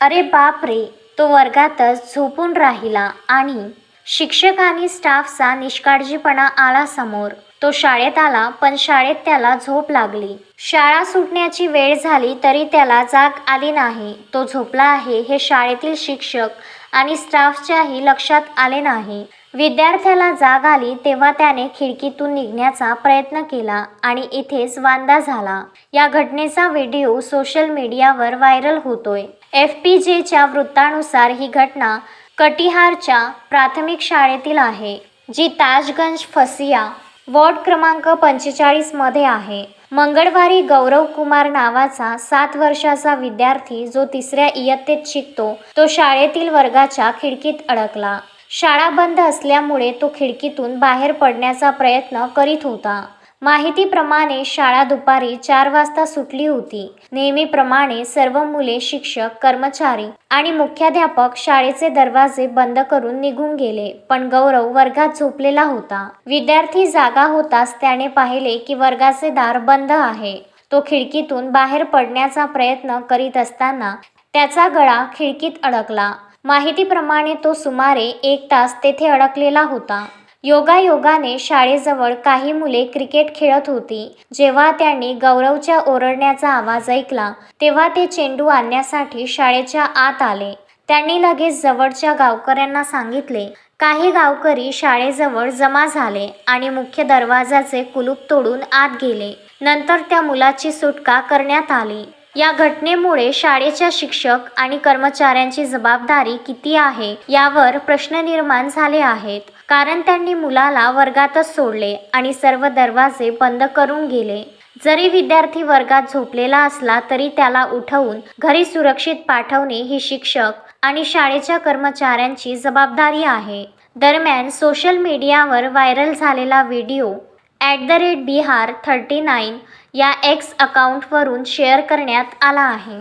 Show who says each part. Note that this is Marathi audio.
Speaker 1: अरे बाप रे तो वर्गातच झोपून राहिला आणि शिक्षक आणि स्टाफचा निष्काळजीपणा आला समोर. तो शाळेत आला पण शाळेत त्याला झोप लागली. शाळा सुटण्याची वेळ झाली तरी त्याला जाग आली नाही. तो झोपला आहे हे शाळेतील शिक्षक आणि स्टाफच्याही लक्षात आले नाही. विद्यार्थ्याला जाग आली तेव्हा त्याने खिडकीतून निघण्याचा प्रयत्न केला आणि इथेच वांदा झाला. या घटनेचा व्हिडिओ सोशल मीडियावर व्हायरल होतोय. एफ पी जेच्या वृत्तानुसार ही घटना कटिहारच्या प्राथमिक शाळेतील आहे जी ताजगंज फसिया वॉर्ड क्रमांक पंचेचाळीसमध्ये आहे. मंगळवारी गौरव कुमार नावाचा सात वर्षाचा विद्यार्थी जो तिसऱ्या इयत्तेत शिकतो तो शाळेतील वर्गाच्या खिडकीत अडकला. शाळा बंद असल्यामुळे तो खिडकीतून बाहेर पडण्याचा प्रयत्न करीत होता. माहितीप्रमाणे शाळा दुपारी चार वाजता सुटली होती. नेहमीप्रमाणे सर्व मुले शिक्षक कर्मचारी आणि मुख्याध्यापक शाळेचे दरवाजे बंद करून निघून गेले पण गौरव वर्गात झोपलेला होता. विद्यार्थी जागा होताच त्याने पाहिले की वर्गाचे दार बंद आहे. तो खिडकीतून बाहेर पडण्याचा प्रयत्न करीत असताना त्याचा गळा खिडकीत अडकला. माहितीप्रमाणे तो सुमारे एक तास तेथे अडकलेला होता. योगायोगाने शाळेजवळ काही मुले क्रिकेट खेळत होती. जेव्हा त्यांनी गौरवच्या ओरडण्याचा आवाज ऐकला तेव्हा ते चेंडू आणण्यासाठी शाळेच्या आत आले. त्यांनी लगेच जवळच्या गावकऱ्यांना सांगितले काही गावकरी शाळेजवळ जमा झाले आणि मुख्य दरवाजाचे कुलूप तोडून आत गेले. नंतर त्या मुलाची सुटका करण्यात आली. या घटनेमुळे शाळेच्या शिक्षक आणि कर्मचाऱ्यांची जबाबदारी किती आहे यावर प्रश्न निर्माण झाले आहेत. कारण त्यांनी मुलाला वर्गातच सोडले आणि सर्व दरवाजे बंद करून गेले. जरी विद्यार्थी वर्गात झोपलेला असला तरी त्याला उठवून घरी सुरक्षित पाठवणे ही शिक्षक आणि शाळेच्या कर्मचाऱ्यांची जबाबदारी आहे. दरम्यान सोशल मीडियावर व्हायरल झालेला video at the rate Bihar thirty nine या एक्स अकाउंटवरून शेअर करण्यात आला आहे.